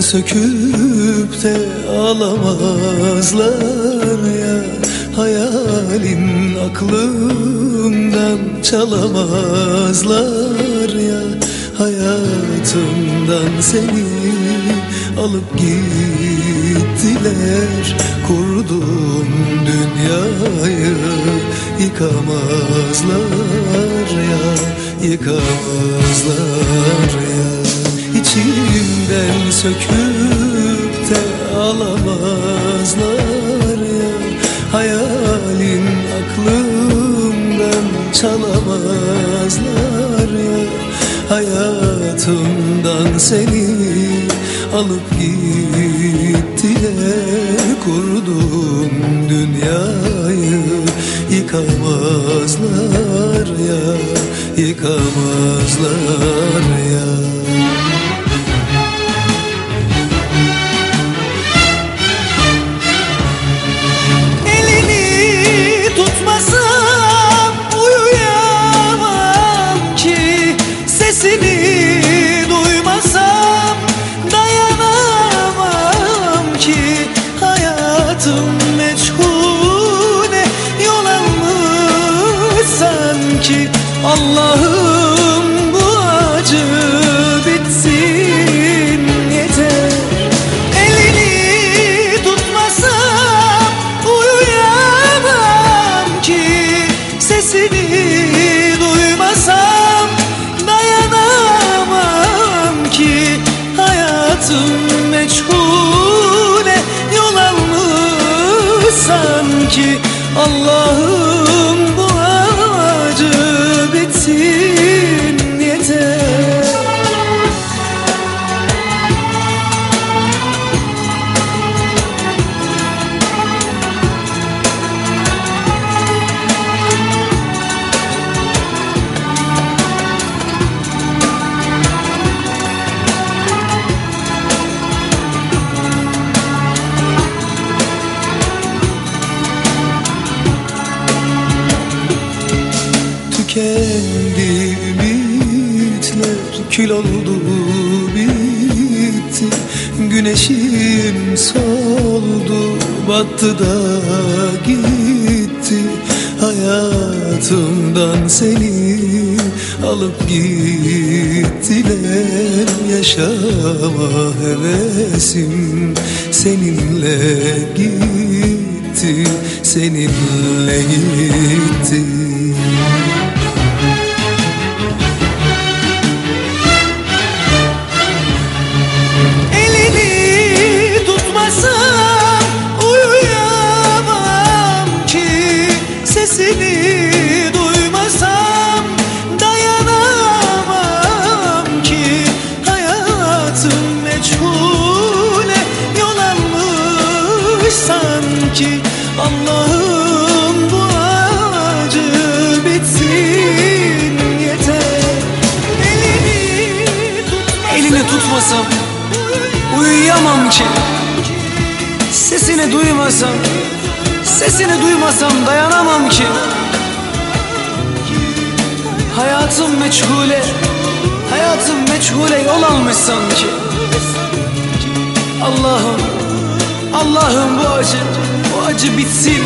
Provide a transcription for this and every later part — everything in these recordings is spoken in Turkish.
söküp de alamazlar ya. Hayalin aklımdan çalamazlar ya. Hayatımdan seni alıp gittiler. Kurdum dünyayı yıkamazlar ya. Yıkamazlar ya İçimden söküp de alamazlar ya. Hayalin aklımdan çalamazlar ya. Hayatımdan seni alıp gittiler Kurdum dünyayı. Yıkamazlar ya Yıkamazlar ya Sesini duymasam dayanamam ki. Hayatım meçhule yol almış sanki. Allah'ım bu acı bitsin yeter. Elini tutmasam uyuyamam ki. Sesini duymasam sanki Allah'ım Tükendi ümitler kül oldu bitti. Güneşim soldu battı da gitti. Hayatımdan seni alıp gittiler. Yaşama hevesim seninle gitti Seninle gitti almış sanki Allah'ım bu acı bitsin yeter. Elini tutmasam Elini tutmasam uyuyamam ki. Sesini duymasam Sesini duymasam dayanamam ki. Hayatım meçhule Hayatım meçhule yol almış sanki. Allah'ım Allah'ım bu acı Bu acı bitsin.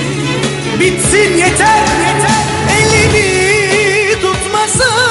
Bitsin yeter yeter. Elini tutmasam